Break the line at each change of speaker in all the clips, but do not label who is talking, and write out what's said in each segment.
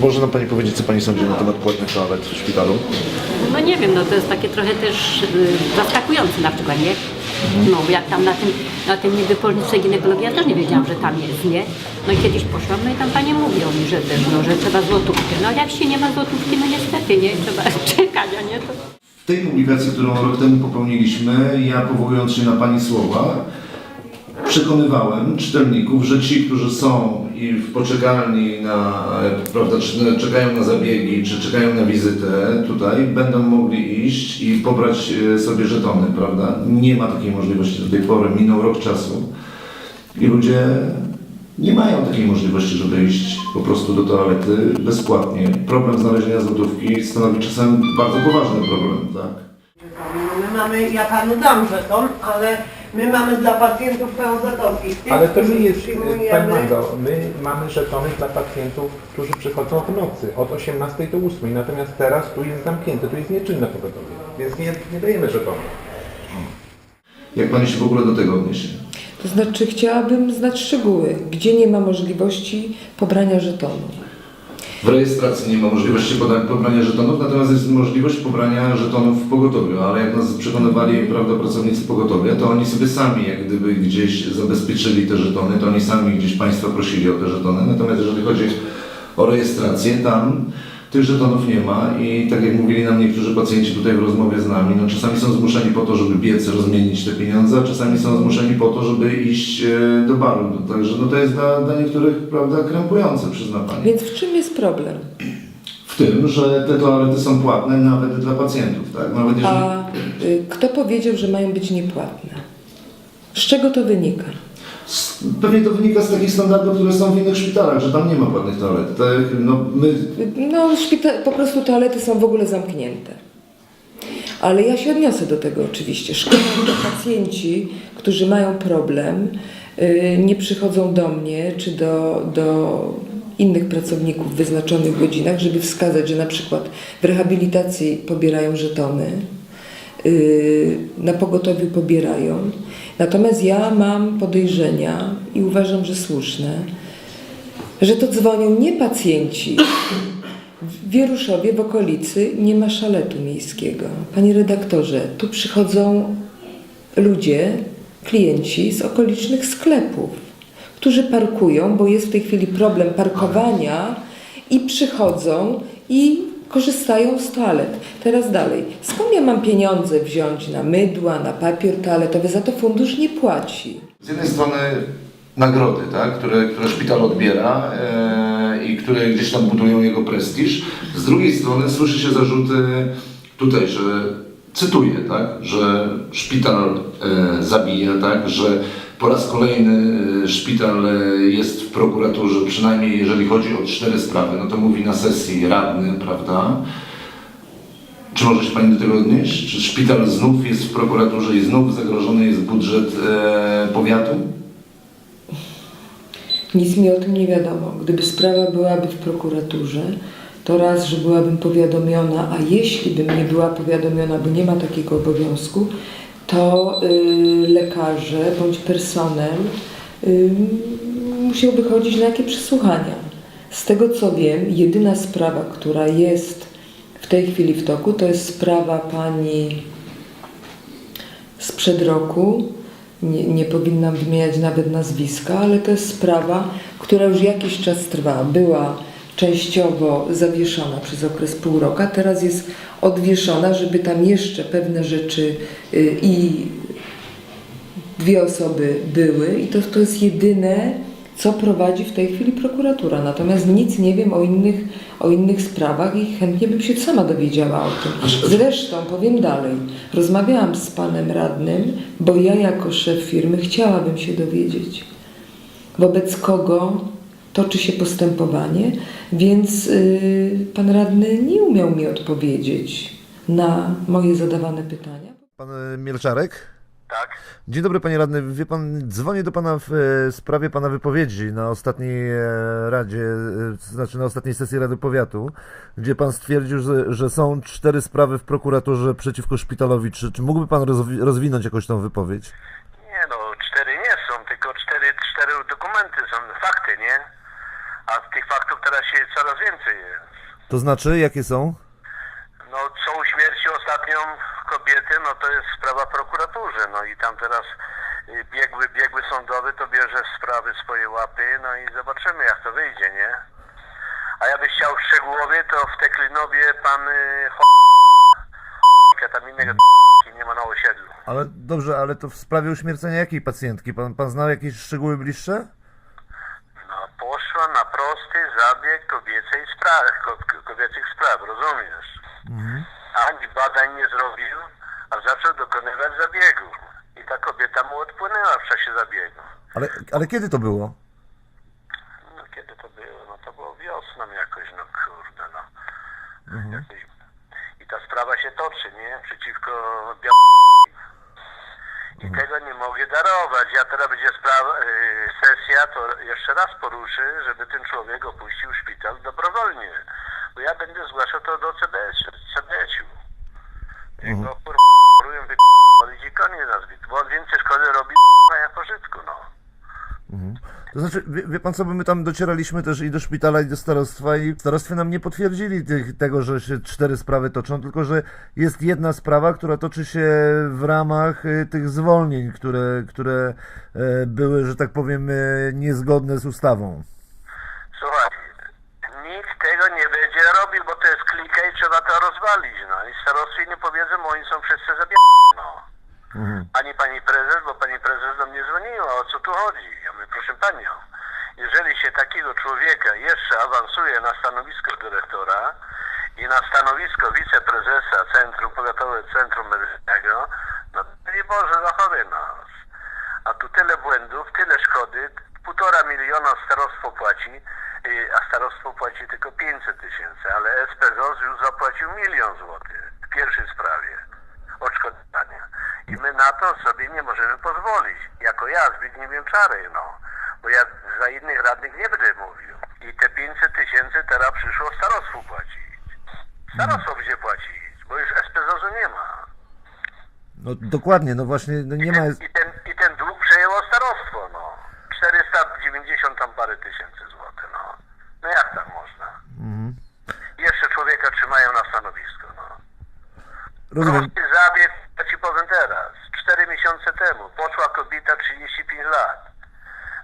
Może nam Pani powiedzieć, co Pani sądzi na temat płatnych toalet w szpitalu?
No nie wiem, no to jest takie trochę też y, zaskakujące na przykład, nie? No bo jak tam na tym, na tym niby polnicy ginekologii, ja też nie wiedziałam, że tam jest, nie? No i kiedyś poszłam, no i tam panie mówią mi, że też, no, że trzeba złotówkę. No ale jak się nie ma złotówki, no niestety, nie? Trzeba czekać, a nie to.
W tej publikacji, którą rok temu popełniliśmy, ja powołując się na Pani słowa, przekonywałem czytelników, że ci, którzy są i w poczekalni na, prawda, czy czekają na zabiegi, czy czekają na wizytę tutaj, będą mogli iść i pobrać e, sobie żetony, prawda? Nie ma takiej możliwości do tej pory, minął rok czasu i ludzie nie mają takiej możliwości, żeby iść po prostu do toalety bezpłatnie. Problem znalezienia złotówki stanowi czasem bardzo poważny problem, tak?
No my mamy, ja panu dam żeton, ale my mamy dla pacjentów POZ-owskich. Tych,
Ale to nie
którzy
jest,
przyjmujemy-
Pani Mando, my mamy żetony dla pacjentów, którzy przychodzą w nocy, od 18 do 8, natomiast teraz tu jest zamknięte, tu jest nieczynne pogotowie, więc nie, nie dajemy żetonu.
Jak Pani się w ogóle do tego odniesie?
To znaczy chciałabym znać szczegóły, gdzie nie ma możliwości pobrania żetonu.
W rejestracji nie ma możliwości pobrania żetonów, natomiast jest możliwość pobrania żetonów w pogotowiu, ale jak nas przekonywali prawda, pracownicy pogotowia, to oni sobie sami jak gdyby gdzieś zabezpieczyli te żetony, to oni sami gdzieś Państwa prosili o te żetony, natomiast jeżeli chodzi o rejestrację, tam tych żetonów nie ma i tak jak mówili nam niektórzy pacjenci tutaj w rozmowie z nami, no czasami są zmuszeni po to, żeby biec, rozmienić te pieniądze, a czasami są zmuszeni po to, żeby iść e, do baru. Także no to jest dla, dla niektórych prawda, krępujące, przyzna Pani.
Więc w czym jest problem?
W tym, że te toalety są płatne nawet dla pacjentów, tak? Nawet jeżeli...
A y, kto powiedział, że mają być niepłatne? Z czego to wynika?
Pewnie to wynika z takich standardów, które są w innych szpitalach, że tam nie ma płatnych toalet. Tak, no, my
No, szpita- po prostu toalety są w ogóle zamknięte. Ale ja się odniosę do tego oczywiście. Szkoda, że pacjenci, którzy mają problem, y, nie przychodzą do mnie czy do, do innych pracowników w wyznaczonych godzinach, żeby wskazać, że na przykład w rehabilitacji pobierają żetony, na pogotowiu pobierają. Natomiast ja mam podejrzenia i uważam, że słuszne, że to dzwonią nie pacjenci. W Wieruszowie, w okolicy, nie ma szaletu miejskiego. Panie redaktorze, tu przychodzą ludzie, klienci z okolicznych sklepów, którzy parkują, bo jest w tej chwili problem parkowania i przychodzą i korzystają z toalet. Teraz dalej. Skąd ja mam pieniądze wziąć na mydła, na papier toaletowy? Za to fundusz nie płaci.
z jednej strony nagrody, tak? które, które szpital odbiera e, i które gdzieś tam budują jego prestiż. Z drugiej strony słyszy się zarzuty tutaj, że cytuję, tak? że szpital e, zabija, tak? że po raz kolejny e, szpital e, jest w prokuraturze, przynajmniej jeżeli chodzi o cztery sprawy, no to mówi na sesji radny, prawda? Czy może się Pani do tego odnieść? Czy szpital znów jest w prokuraturze i znów zagrożony jest budżet e, powiatu?
Nic mi o tym nie wiadomo. Gdyby sprawa byłaby w prokuraturze, to raz, że byłabym powiadomiona, a jeśli bym nie była powiadomiona, bo nie ma takiego obowiązku, to y, lekarze bądź personel y, musiałby chodzić na jakie przesłuchania. Z tego co wiem, jedyna sprawa, która jest w tej chwili w toku, to jest sprawa pani sprzed roku. Nie, nie powinnam wymieniać nawet nazwiska, ale to jest sprawa, która już jakiś czas trwa. Była częściowo zawieszona przez okres pół roku, teraz jest odwieszona, żeby tam jeszcze pewne rzeczy y, i dwie osoby były i to, to jest jedyne, co prowadzi w tej chwili prokuratura. Natomiast nic nie wiem o innych, o innych sprawach i chętnie bym się sama dowiedziała o tym. Zresztą powiem dalej. Rozmawiałam z panem radnym, bo ja jako szef firmy chciałabym się dowiedzieć, wobec kogo toczy się postępowanie, więc yy, pan radny nie umiał mi odpowiedzieć na moje zadawane pytania.
Pan e, Mielczarek?
Tak,
Dzień dobry panie radny. Wie pan, dzwonię do pana w e, sprawie pana wypowiedzi na ostatniej e, radzie, znaczy na ostatniej sesji Rady Powiatu, gdzie pan stwierdził, że, że są cztery sprawy w prokuraturze przeciwko szpitalowi. Czy, czy mógłby pan rozwi- rozwinąć jakoś tą wypowiedź?
nie no, cztery nie są, tylko cztery, cztery dokumenty są, fakty, nie? A tych faktów teraz się coraz więcej jest.
To znaczy, jakie są?
No, są śmierci ostatnią kobiety, no to jest sprawa prokuraturze, no i tam teraz y, biegły, biegły sądowy to bierze sprawy swoje łapy, no i zobaczymy jak to wyjdzie, nie? A ja byś chciał szczegółowie, to w Teklinowie pan y, tam innego nie ma na osiedlu.
Ale dobrze, ale to w sprawie uśmiercenia jakiej pacjentki? Pan, pan znał jakieś szczegóły bliższe?
Poszła na prosty zabieg kobiecej sprawy, ko- kobiecych spraw, rozumiesz? Ani badań nie zrobił, a zaczął dokonywać zabiegu. I ta kobieta mu odpłynęła w czasie zabiegu.
Ale, ale kiedy to było?
No kiedy to było? No to było wiosną jakoś, no kurde, no. Jakoś... I ta sprawa się toczy, nie? Przeciwko biał... I tego nie mogę darować. Ja teraz będzie sprawa, y, sesja, to jeszcze raz poruszy, żeby ten człowiek opuścił szpital dobrowolnie. Bo ja będę zgłaszał to do CBS-u. CBS-u. Jego kurwa, wy i koniec nazwisk. Bo on więcej szkody robi na ja pożytku, no.
To znaczy, wie, wie pan co, bo my tam docieraliśmy też i do szpitala, i do starostwa i w starostwie nam nie potwierdzili tych, tego, że się cztery sprawy toczą, tylko że jest jedna sprawa, która toczy się w ramach y, tych zwolnień, które, które e, były, że tak powiem, e, niezgodne z ustawą.
Słuchaj, nikt tego nie będzie robił, bo to jest klika i trzeba to rozwalić, no. I starostwie nie powiedzą, bo oni są wszyscy zabijani, no. Ani pani prezes, bo pani prezes do mnie dzwoniła, o co tu chodzi? Ja mówię, proszę panią, jeżeli się takiego człowieka jeszcze awansuje na stanowisko dyrektora i na stanowisko wiceprezesa Centrum Powiatowe Centrum Medycznego, no nie Boże zachowy nas. A tu tyle błędów, tyle szkody, półtora miliona starostwo płaci, y, a starostwo płaci tylko 500 tysięcy, ale SPZOZ już zapłacił milion złotych w pierwszej sprawie odszkodowania. I my na to sobie nie możemy pozwolić. Jako ja, Zbigniew Wiemczary, no. Bo ja za innych radnych nie będę mówił. I te 500 tysięcy teraz przyszło starostwu płacić. Starostwo będzie płacić, bo już SPZOZ-u nie ma.
No dokładnie, no właśnie, no nie ma...
I ten dług przejęło starostwo, no. 490 tam parę tysięcy złotych, no. No jak tak można? Jeszcze człowieka trzymają na stanowisku, no.
Rozumiem.
Prosty zabieg, ja ci powiem teraz. Cztery miesiące temu poszła kobieta 35 lat.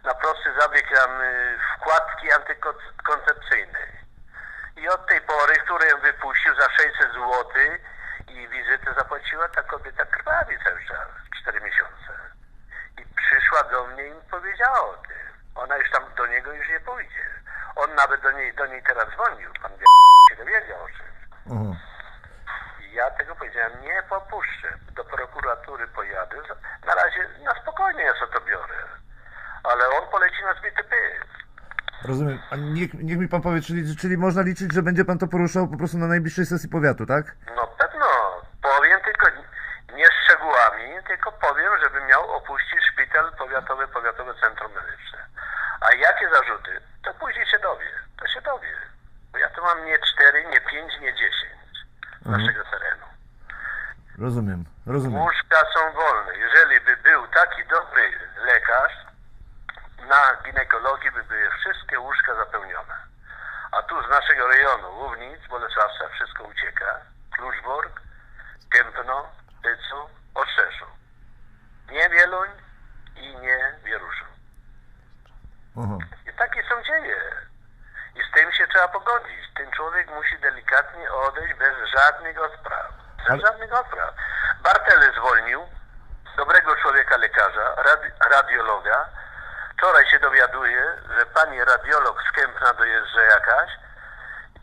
Na prosty zabieg tam y, wkładki antykoncepcyjnej. I od tej pory, który ją wypuścił za 600 zł i wizytę zapłaciła, ta kobieta krwawi cały czas, 4 miesiące. I przyszła do mnie i mi powiedziała o tym. Ona już tam do niego już nie pójdzie. On nawet do niej, do niej teraz dzwonił. Pan wie, się dowiedział o czymś. I ja tego powiedziałem, nie popuszczę. Do prokuratury pojadę. Na razie na spokojnie ja sobie to biorę. Ale on poleci na zbity pysk.
Rozumiem. A niech, niech mi pan powie, czyli, czyli można liczyć, że będzie pan to poruszał po prostu na najbliższej sesji powiatu, tak?
No pewno. Powiem tylko nie szczegółami, tylko powiem, żeby miał opuścić szpital powiatowy, powiatowe centrum medyczne. A jakie zarzuty? To później się dowie. To się dowie. Bo ja tu mam nie cztery, nie pięć, nie dziesięć naszego terenu.
Rozumiem, rozumiem.
Łóżka są wolne. Jeżeli by był taki dobry lekarz, na ginekologii by były wszystkie łóżka zapełnione. A tu z naszego rejonu, Łównic, Bolesławca, wszystko ucieka. Kluczbork, Kępno, Tycu, Oszczeszów. Nie Wieluń i nie Wieruszów.
Aha.
I takie są dzieje. I z tym się trzeba pogodzić. Ten człowiek musi delikatnie odejść bez żadnych odpraw. Bez
Ale-
żadnych odpraw. Bartele zwolnił, dobrego człowieka lekarza, radi radiologa. Wczoraj się dowiaduje, że pani radiolog z Kępna dojeżdża jakaś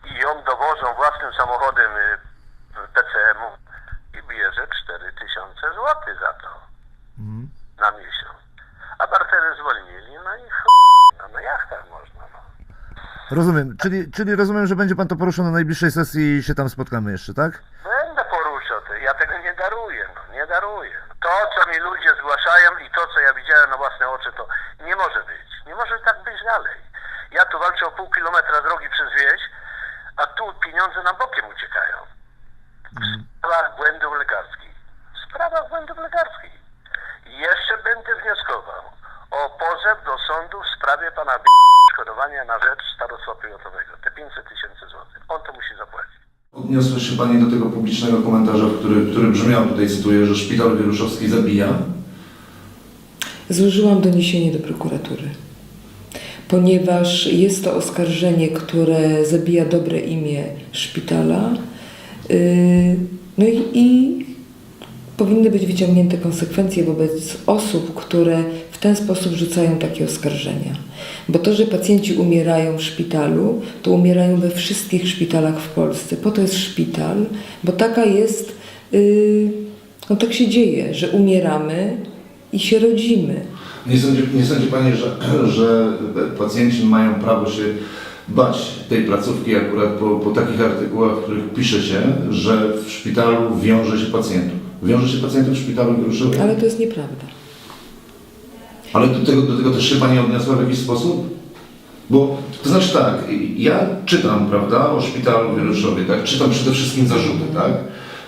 i ją dowożą własnym samochodem y, PCM-u i bierze 4000 zł za to na miesiąc. A Bartele zwolnili, no i ch... no, no jak tak można, no.
Rozumiem, czyli, czyli rozumiem, że będzie pan to poruszał na najbliższej sesji i się tam spotkamy jeszcze, tak?
Będę poruszał ja tego nie daruję, no, nie daruję. To, co mi ludzie zgłaszają i to, co ja widziałem na własne oczy, to nie może być. Nie może tak być dalej. Ja tu walczę o pół kilometra drogi przez wieś, a tu pieniądze nam bokiem uciekają. W sprawach błędów lekarskich. W sprawach błędów lekarskich. Jeszcze będę wnioskował o pozew do sądu w sprawie pana B. finansowania na rzecz starostwa powiatowego. Te 500 tysięcy złotych. On to musi zapłacić.
Odniosła się Pani do tego publicznego komentarza, który, który brzmiał, tutaj cytuję, że szpital wieruszowski zabija.
Złożyłam doniesienie do prokuratury, ponieważ jest to oskarżenie, które zabija dobre imię szpitala. Yy, No i, i powinny być wyciągnięte konsekwencje wobec osób, które ten sposób rzucają takie oskarżenia. Bo to, że pacjenci umierają w szpitalu, to umierają we wszystkich szpitalach w Polsce. Po to jest szpital, bo taka jest, yy, no tak się dzieje, że umieramy i się rodzimy.
Nie sądzi, nie sądzi Pani, że, że pacjenci mają prawo się bać tej placówki akurat po, po takich artykułach, w których pisze się, że w szpitalu wiąże się pacjentów. Wiąże się pacjentów w szpitalu wieruszowym?
Ale to jest nieprawda.
Ale do tego, do tego też się Pani odniosła w jakiś sposób? Bo to znaczy tak, ja czytam, prawda, o szpitalu w Wieruszowie, tak, czytam przede wszystkim zarzuty, tak?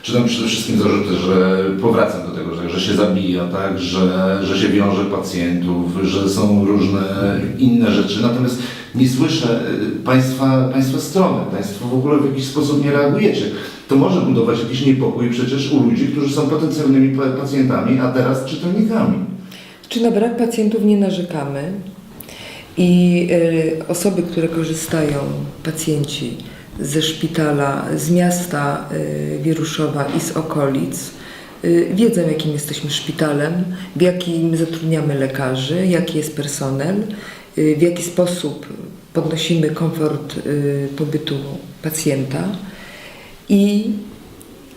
Czytam przede wszystkim zarzuty, że powracam do tego, że, że się zabija, tak, że, że się wiąże pacjentów, że są różne inne rzeczy. Natomiast nie słyszę y, państwa, państwa strony, Państwo w ogóle w jakiś sposób nie reagujecie. To może budować jakiś niepokój przecież u ludzi, którzy są potencjalnymi pa- pacjentami, a teraz czytelnikami.
Czy na brak pacjentów nie narzekamy? I y, osoby, które korzystają, pacjenci ze szpitala, z miasta y, Wieruszowa i z okolic, y, wiedzą, jakim jesteśmy szpitalem, w jakim zatrudniamy lekarzy, jaki jest personel, y, w jaki sposób podnosimy komfort y, pobytu pacjenta. I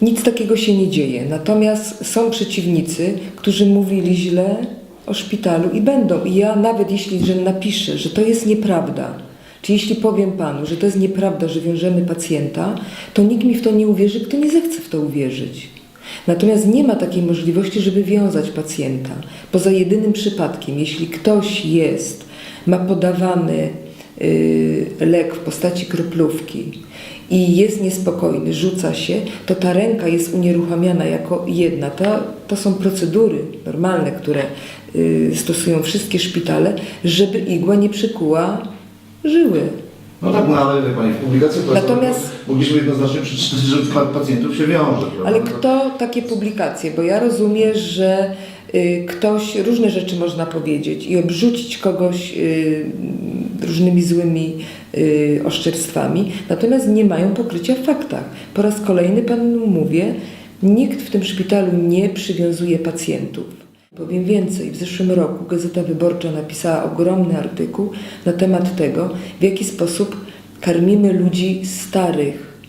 nic takiego się nie dzieje. Natomiast są przeciwnicy, którzy mówili źle o szpitalu i będą. I ja nawet jeśli że napiszę, że to jest nieprawda, czy jeśli powiem panu, że to jest nieprawda, że wiążemy pacjenta, to nikt mi w to nie uwierzy, kto nie zechce w to uwierzyć. Natomiast nie ma takiej możliwości, żeby wiązać pacjenta. Poza jedynym przypadkiem, jeśli ktoś jest, ma podawany y, lek w postaci kroplówki i jest niespokojny, rzuca się, to ta ręka jest unieruchamiana jako jedna. To, to są procedury normalne, które stosują wszystkie szpitale, żeby igła nie przykuła żyły.
No tak, no ale wie Pani, w publikacji
Natomiast-
mogliśmy jednoznacznie przeczytać, że pa- pacjentów się wiąże. prawda?
Ale
to-
kto takie publikacje? Bo ja rozumiem, że y, ktoś, różne rzeczy można powiedzieć i obrzucić kogoś y, różnymi złymi y, oszczerstwami, natomiast nie mają pokrycia w faktach. Po raz kolejny panu mówię, nikt w tym szpitalu nie przywiązuje pacjentów. Powiem więcej, w zeszłym roku Gazeta Wyborcza napisała ogromny artykuł na temat tego, w jaki sposób karmimy ludzi starych,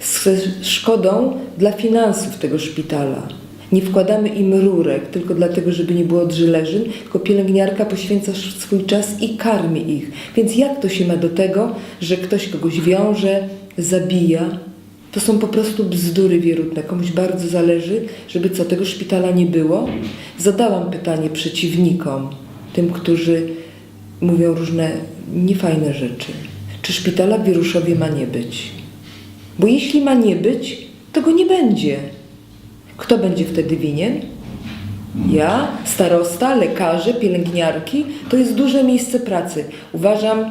z szkodą dla finansów tego szpitala. Nie wkładamy im rurek tylko dlatego, żeby nie było odżyleżyn, tylko pielęgniarka poświęca swój czas i karmi ich. Więc jak to się ma do tego, że ktoś kogoś wiąże, zabija? To są po prostu bzdury wierutne. Komuś bardzo zależy, żeby co, tego szpitala nie było? Zadałam pytanie przeciwnikom, tym, którzy mówią różne niefajne rzeczy. Czy szpitala w Wieruszowie ma nie być? Bo jeśli ma nie być, to go nie będzie. Kto będzie wtedy winien? Ja, starosta, lekarze, pielęgniarki. To jest duże miejsce pracy. Uważam,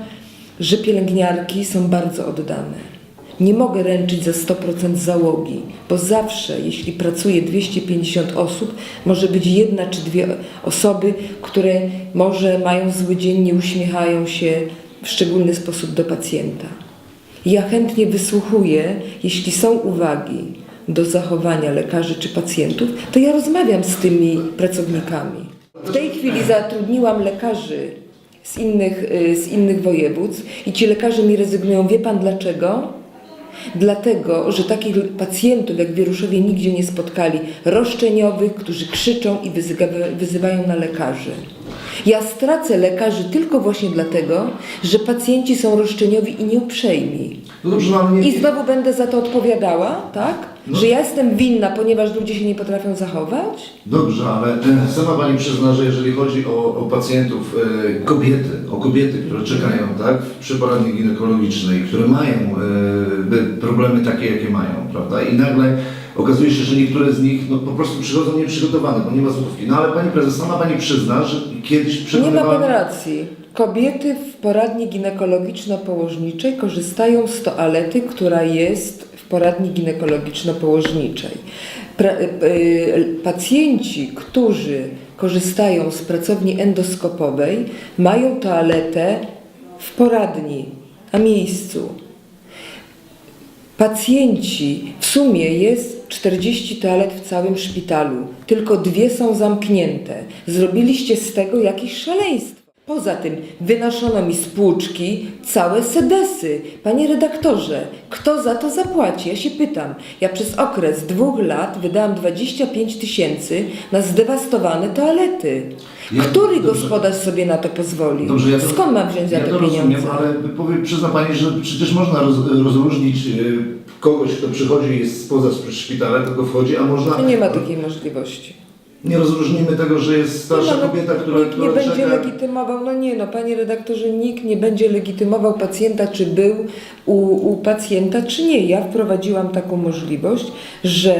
że pielęgniarki są bardzo oddane. Nie mogę ręczyć za 100% załogi, bo zawsze, jeśli pracuje 250 osób, może być jedna czy dwie osoby, które może mają zły dzień, nie uśmiechają się w szczególny sposób do pacjenta. Ja chętnie wysłuchuję, jeśli są uwagi do zachowania lekarzy czy pacjentów, to ja rozmawiam z tymi pracownikami. W tej chwili zatrudniłam lekarzy z innych, y, z innych województw i ci lekarze mi rezygnują. Wie pan dlaczego? Dlatego, że takich pacjentów jak Wieruszowie nigdzie nie spotkali, roszczeniowych, którzy krzyczą i wyzywają na lekarzy. Ja stracę lekarzy tylko właśnie dlatego, że pacjenci są roszczeniowi i nieuprzejmi.
No dobrze, no ale nie...
I znowu będę za to odpowiadała, tak?
No.
Że ja jestem winna, ponieważ ludzie się nie potrafią zachować?
Dobrze, ale e, sama Pani przyzna, że jeżeli chodzi o, o pacjentów, e, kobiety, o kobiety, które czekają tak, przy poradni ginekologicznej, które mają e, problemy takie, jakie mają, prawda? I nagle okazuje się, że niektóre z nich no, po prostu przychodzą nieprzygotowane, bo nie ma złotówki. No ale Pani Prezes, sama Pani przyzna, że kiedyś
Nie ma
przekonywała...
pan racji. Kobiety w poradni ginekologiczno-położniczej korzystają z toalety, która jest w poradni ginekologiczno-położniczej. Y, y, pacjenci, którzy korzystają z pracowni endoskopowej, mają toaletę w poradni, na miejscu. Pacjenci, w sumie jest 40 toalet w całym szpitalu, tylko dwie są zamknięte. Zrobiliście z tego jakieś szaleństwo. Poza tym wynoszono mi z płuczki całe sedesy. Panie redaktorze, kto za to zapłaci? Ja się pytam. Ja przez okres dwóch lat wydałam 25 tysięcy na zdewastowane toalety.
Ja-
Który
dobrze.
gospodarz sobie na to pozwoli?
Dobrze, ja to,
Skąd mam wziąć za
ja
te
to
pieniądze?
rozumiem, ale powiem, przyzna Pani, że przecież można roz, rozróżnić y, kogoś, kto przychodzi i jest spoza szpitala, tylko wchodzi, a można...
To nie ma takiej możliwości.
Nie rozróżnimy tego, że jest starsza
No, no,
kobieta, która,
nikt nie
która
będzie
czeka...
legitymował, no nie no, panie redaktorze, nikt nie będzie legitymował pacjenta, czy był u, u pacjenta, czy nie. Ja wprowadziłam taką możliwość, że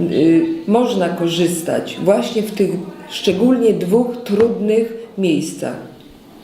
y, można korzystać właśnie w tych szczególnie dwóch trudnych miejscach.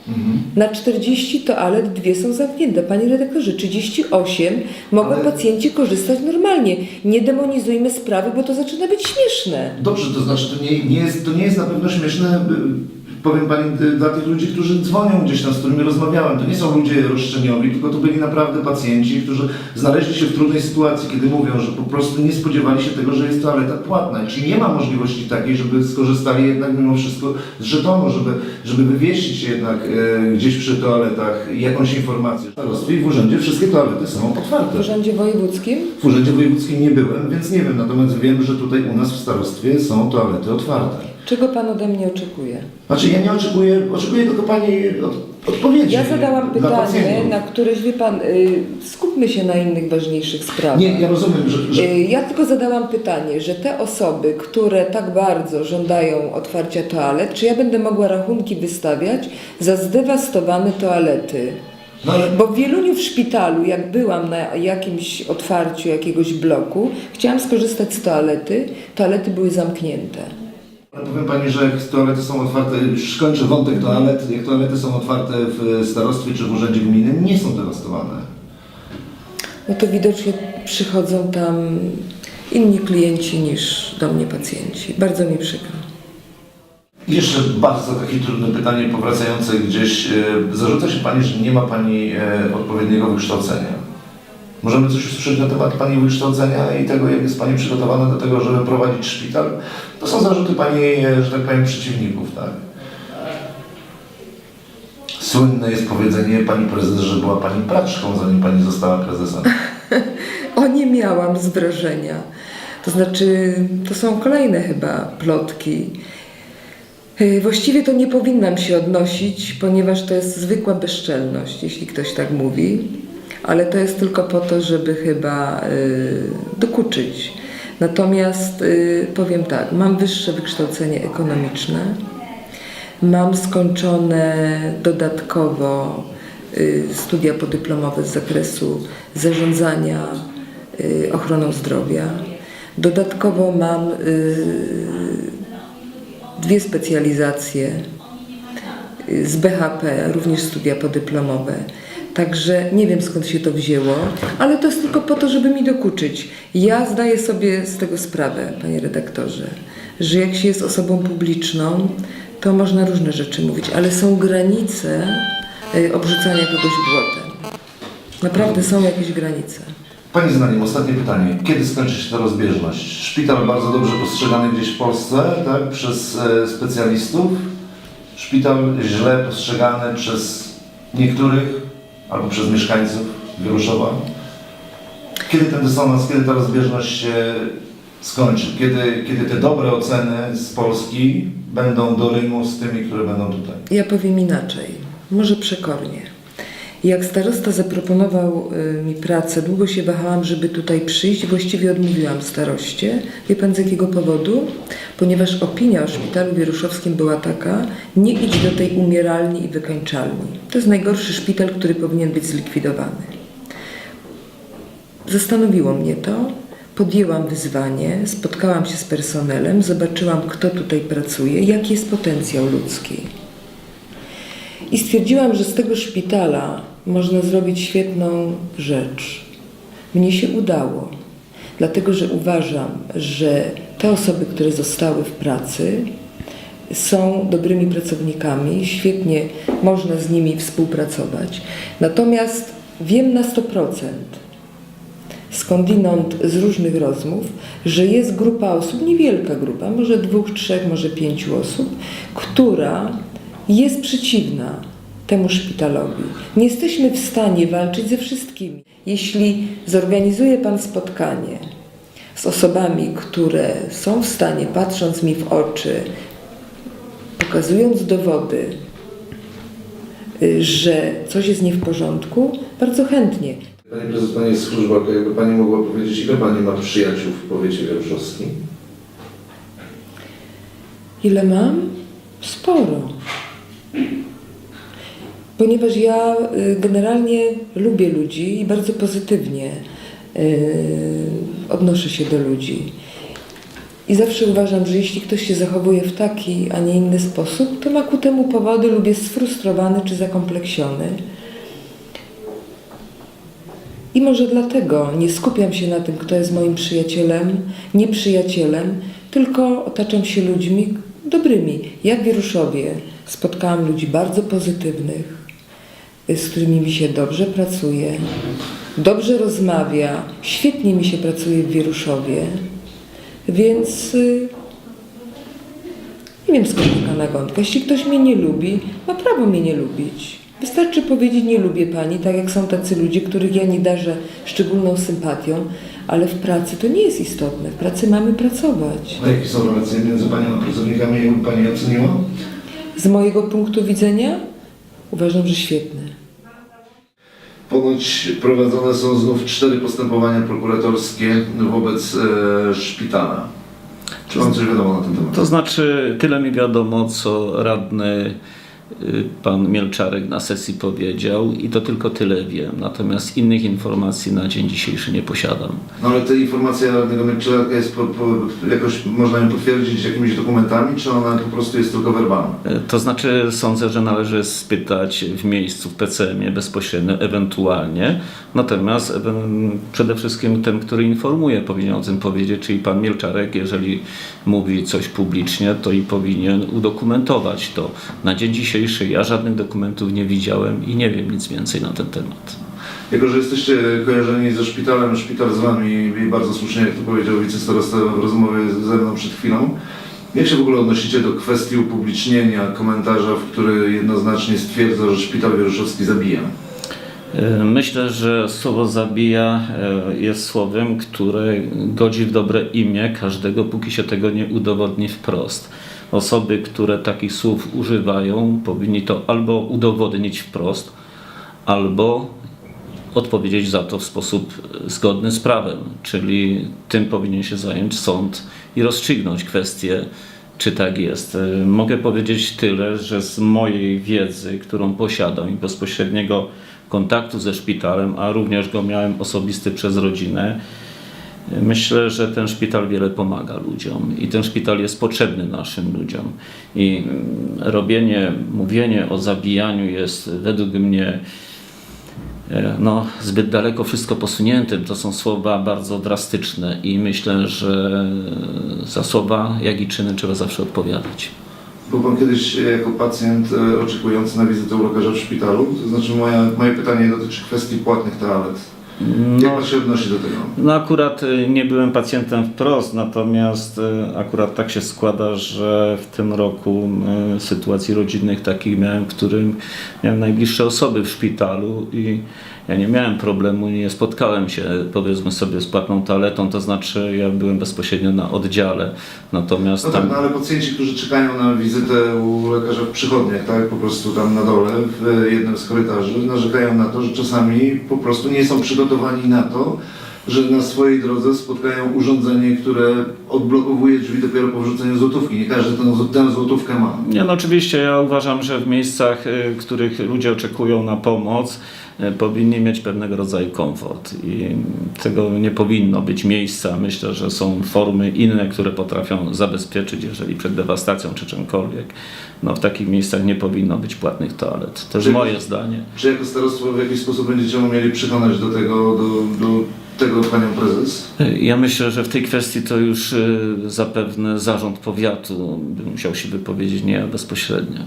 Mhm.
Na 40 toalet dwie są zamknięte. Panie redaktorze, 38 mogą
Ale-
pacjenci korzystać normalnie. Nie demonizujmy sprawy, bo to zaczyna być śmieszne.
Dobrze, to znaczy to nie, nie jest, to nie jest na pewno śmieszne, y, powiem Pani, y, dla tych ludzi, którzy dzwonią gdzieś tam, z którymi rozmawiałem. To nie są ludzie roszczeniowi, tylko to byli naprawdę pacjenci, którzy znaleźli się w trudnej sytuacji, kiedy mówią, że po prostu nie spodziewali się tego, że jest toaleta płatna. Czyli nie ma możliwości takiej, żeby skorzystali jednak mimo wszystko z żetonu, żeby, żeby wywieźć jednak e, gdzieś przy toaletach jakąś informację. W starostwie i w urzędzie wszystkie toalety są
W
otwarte.
urzędzie wojewódzkim
W urzędzie wojewódzkim nie byłem, więc nie wiem, natomiast wiem, że tutaj u nas w starostwie są toalety otwarte.
Czego pan ode mnie oczekuje?
Znaczy ja nie oczekuję, oczekuję tylko Pani od, odpowiedzi.
Ja zadałam
dla
pytanie,
pacjentów.
na któreś, wie pan, y, skupmy się na innych ważniejszych sprawach.
Nie, ja rozumiem, że, że
Y, Ja tylko zadałam pytanie, że te osoby, które tak bardzo żądają otwarcia toalet, czy ja będę mogła rachunki wystawiać za zdewastowane toalety?
no ale
Bo w Wieluniu w szpitalu, jak byłam na jakimś otwarciu jakiegoś bloku, chciałam skorzystać z toalety, toalety były zamknięte.
Ale powiem Pani, że jak toalety są otwarte, już kończę wątek toalet, jak toalety są otwarte w starostwie czy w urzędzie gminy, nie są dewastowane.
No to widocznie przychodzą tam inni klienci niż do mnie pacjenci. Bardzo mi przykro.
I Jeszcze bardzo takie trudne pytanie powracające gdzieś. e, Zarzuca się Pani, że nie ma Pani e, odpowiedniego wykształcenia. Możemy coś usłyszeć na temat Pani wykształcenia i tego, jak jest Pani przygotowana do tego, żeby prowadzić szpital? To są zarzuty Pani, e, że tak powiem, przeciwników, tak? Słynne jest powiedzenie Pani Prezes, że była Pani praczką, zanim Pani została prezesem.
O nie miałam z wrażenia. To znaczy, to są kolejne chyba plotki. Yy, Właściwie to nie powinnam się odnosić, ponieważ to jest zwykła bezczelność, jeśli ktoś tak mówi, ale to jest tylko po to, żeby chyba yy, dokuczyć. Natomiast yy, powiem tak, mam wyższe wykształcenie ekonomiczne, mam skończone dodatkowo y, studia podyplomowe z zakresu zarządzania y, ochroną zdrowia. Dodatkowo mam y, dwie specjalizacje y, z BHP, również studia podyplomowe. Także nie wiem skąd się to wzięło, ale to jest tylko po to, żeby mi dokuczyć. Ja zdaję sobie z tego sprawę, panie redaktorze, że jak się jest osobą publiczną, to można różne rzeczy mówić, ale są granice y, obrzucania kogoś błotem. Naprawdę są jakieś granice.
Pani zdaniem, ostatnie pytanie. Kiedy skończy się ta rozbieżność? Szpital bardzo dobrze postrzegany gdzieś w Polsce, tak, przez e, specjalistów. Szpital źle postrzegany przez niektórych albo przez mieszkańców Wieruszowa. Kiedy ten dysonans, kiedy ta rozbieżność się skończy? Kiedy, kiedy te dobre oceny z Polski będą do Rymu z tymi, które będą tutaj?
Ja powiem inaczej, może przekornie. Jak starosta zaproponował y, mi pracę, długo się wahałam, żeby tutaj przyjść. Właściwie odmówiłam staroście. Wie pan z jakiego powodu? Ponieważ opinia o szpitalu wieruszowskim była taka, nie idź do tej umieralni i wykańczalni. To jest najgorszy szpital, który powinien być zlikwidowany. Zastanowiło mnie to. Podjęłam wyzwanie, spotkałam się z personelem, zobaczyłam, kto tutaj pracuje, jaki jest potencjał ludzki. I stwierdziłam, że z tego szpitala można zrobić świetną rzecz. Mnie się udało, dlatego że uważam, że te osoby, które zostały w pracy, są dobrymi pracownikami, świetnie można z nimi współpracować. Natomiast wiem na 100%, skądinąd z różnych rozmów, że jest grupa osób, niewielka grupa, może dwóch, trzech, może pięciu osób, która jest przeciwna temu szpitalowi. Nie jesteśmy w stanie walczyć ze wszystkimi. Jeśli zorganizuje Pan spotkanie z osobami, które są w stanie, patrząc mi w oczy, pokazując dowody, że coś jest nie w porządku, bardzo chętnie.
Pani prezes, Pani jest służbaka, jakby Pani mogła powiedzieć, ile Pani ma przyjaciół w powiecie wieruszowskim?
Ile mam? Sporo. Ponieważ ja y, generalnie lubię ludzi i bardzo pozytywnie y, odnoszę się do ludzi. I zawsze uważam, że jeśli ktoś się zachowuje w taki, a nie inny sposób, to ma ku temu powody lub jest sfrustrowany czy zakompleksiony. I może dlatego nie skupiam się na tym, kto jest moim przyjacielem, nieprzyjacielem, tylko otaczam się ludźmi dobrymi. Ja w Wieruszowie spotkałam ludzi bardzo pozytywnych, z którymi mi się dobrze pracuje, dobrze rozmawia, świetnie mi się pracuje w Wieruszowie, więc y, nie wiem skąd taka nagonka. Jeśli ktoś mnie nie lubi, ma prawo mnie nie lubić. Wystarczy powiedzieć, nie lubię pani, tak jak są tacy ludzie, których ja nie darzę szczególną sympatią, ale w pracy to nie jest istotne. W pracy mamy pracować.
A jakie są relacje między Panią a pracownikami, jakby Pani oceniła?
Z mojego punktu widzenia uważam, że świetne.
Ponoć prowadzone są znów cztery postępowania prokuratorskie wobec e, szpitala. Czy Pan coś wiadomo na ten temat?
To znaczy, tyle mi wiadomo, co radny pan Mielczarek na sesji powiedział i to tylko tyle wiem. Natomiast innych informacji na dzień dzisiejszy nie posiadam.
No ale ta informacja radnego Mielczarka jest po, po, jakoś, można ją potwierdzić jakimiś dokumentami, czy ona po prostu jest tylko werbalna?
Y, To znaczy, sądzę, że należy spytać w miejscu, w PCM-ie bezpośrednio, ewentualnie. Natomiast przede wszystkim ten, który informuje, powinien o tym powiedzieć, czyli pan Mielczarek, jeżeli mówi coś publicznie, to i powinien udokumentować to. Na dzień dzisiejszy ja żadnych dokumentów nie widziałem i nie wiem nic więcej na ten temat.
Jako, że jesteście kojarzeni ze szpitalem, szpital z Wami i bardzo słusznie, jak to powiedział wicestarosta w rozmowie ze mną przed chwilą, jak się w ogóle odnosicie do kwestii upublicznienia komentarza, w który jednoznacznie stwierdza, że szpital wieruszowski zabija?
E, Myślę, że słowo zabija e, jest słowem, które godzi w dobre imię każdego, póki się tego nie udowodni wprost. Osoby, które takich słów używają, powinni to albo udowodnić wprost, albo odpowiedzieć za to w sposób zgodny z prawem, czyli tym powinien się zająć sąd i rozstrzygnąć kwestię, czy tak jest. E, Mogę powiedzieć tyle, że z mojej wiedzy, którą posiadam i bezpośredniego kontaktu ze szpitalem, a również go miałem osobisty przez rodzinę, e, myślę, że ten szpital wiele pomaga ludziom i ten szpital jest potrzebny naszym ludziom. I mm, robienie, mówienie o zabijaniu jest według mnie e, no, zbyt daleko wszystko posuniętym. To są słowa bardzo drastyczne i myślę, że za słowa, jak i czyny trzeba zawsze odpowiadać.
Był Pan kiedyś e, jako pacjent e, oczekujący na wizytę u lekarza w szpitalu? To znaczy moja, moje pytanie dotyczy kwestii płatnych toalet. Jak Pan się odnosi do tego?
No akurat y, nie byłem pacjentem wprost, natomiast y, akurat tak się składa, że w tym roku y, sytuacji rodzinnych takich miałem, w którym miałem najbliższe osoby w szpitalu i ja nie miałem problemu, nie spotkałem się powiedzmy sobie z płatną toaletą, to znaczy ja byłem bezpośrednio na oddziale, natomiast
No
tam...
tak, no ale pacjenci, którzy czekają na wizytę u lekarza w przychodniach, tak, po prostu tam na dole, w jednym z korytarzy, narzekają na to, że czasami po prostu nie są przygotowani na to, że na swojej drodze spotkają urządzenie, które odblokowuje drzwi dopiero po wrzuceniu złotówki. Nie każdy tę, tę złotówkę ma.
Nie, no oczywiście ja uważam, że w miejscach, y, w których ludzie oczekują na pomoc, powinni mieć pewnego rodzaju komfort i tego nie powinno być miejsca. Myślę, że są formy inne, które potrafią zabezpieczyć, jeżeli przed dewastacją czy czymkolwiek. No, w takich miejscach nie powinno być płatnych toalet. To jest moje zdanie.
Czy jako starostwo w jakiś sposób będziecie umieli przekonać do tego, do, do tego panią prezes?
Ja myślę, że w tej kwestii to już e, zapewne zarząd powiatu by musiał się wypowiedzieć, nie ja bezpośrednio.